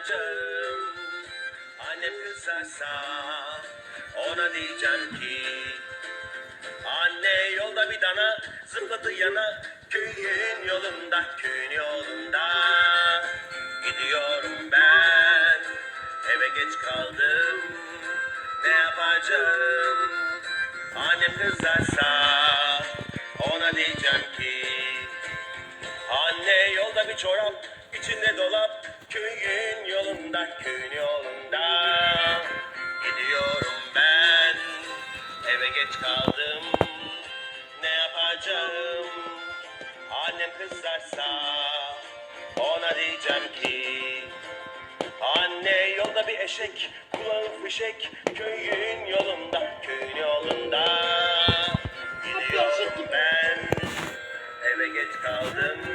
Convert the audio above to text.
yapacağım? Annem kızarsa ona diyeceğim ki Anne yolda bir dana zıpladı yana Köyün yolunda köyün yolunda Gidiyorum ben. Eve geç kaldım. Ne yapacağım? Annem kızarsa ona diyeceğim ki Yolda bir çorap içinde dolap Köyün yolunda köyün yolunda. Gidiyorum ben eve geç kaldım. Ne yapacağım? Annem kızarsa Ona diyeceğim ki Anne yolda bir eşek Kulağı fişek Köyün yolunda Köyün yolunda. Gidiyorum ben Eve geç kaldım